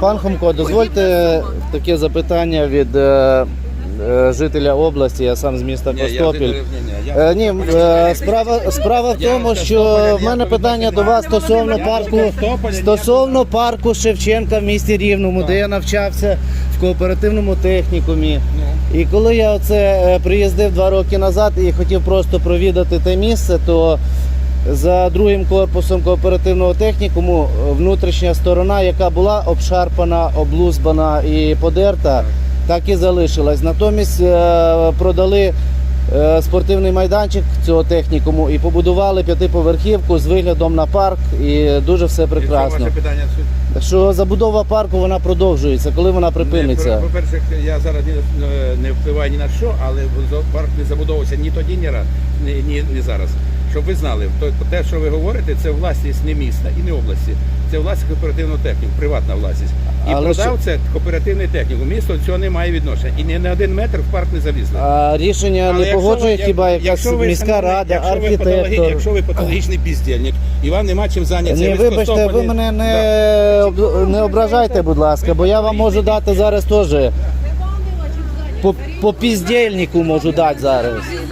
Пан Хомко, дозвольте таке запитання від е, е, жителя області, я сам з міста Ні, я Костопіль. ні, я- Е, Ні, е, справа, справа в тому, що в мене питання до вас стосовно парку стосовно парку Шевченка в місті Рівному, де я навчався в кооперативному технікумі. Ну. І коли я оце е, приїздив два роки назад і хотів просто провідати те місце, то за другим корпусом кооперативного технікуму е, внутрішня сторона, яка була обшарпана, облузбана і подерта, так і залишилась. Натомість е, продали е, спортивний майданчик цього технікуму і побудували п'ятиповерхівку з виглядом на парк, і дуже все прекрасно. ваше питання? Що забудова парку вона продовжується, коли вона припиниться. По-перше, я зараз не впливаю ні на що, але парк не забудовувався ні тоді, ні, раз, ні, ні, ні зараз. Щоб ви знали, то, те, що ви говорите, це власність не міста і не області. Це власність кооперативного техніку, приватна власність. І Але продав це кооперативний техніку. Місто до цього не має відношення. І ні на один метр в парк не залізли. А рішення Але не якщо погоджує ви- хіба як- якась якщо ви, міська шановний, рада, якщо ви патологі- архітектор. Якщо ви патологічний бездільник, і вам нема чим зайнятися. Ні, ви вибачте, ви мене Да. не, об- не ображайте, будь ласка, бо я вам можу дати зараз теж по, по піздельнику можу дати зараз.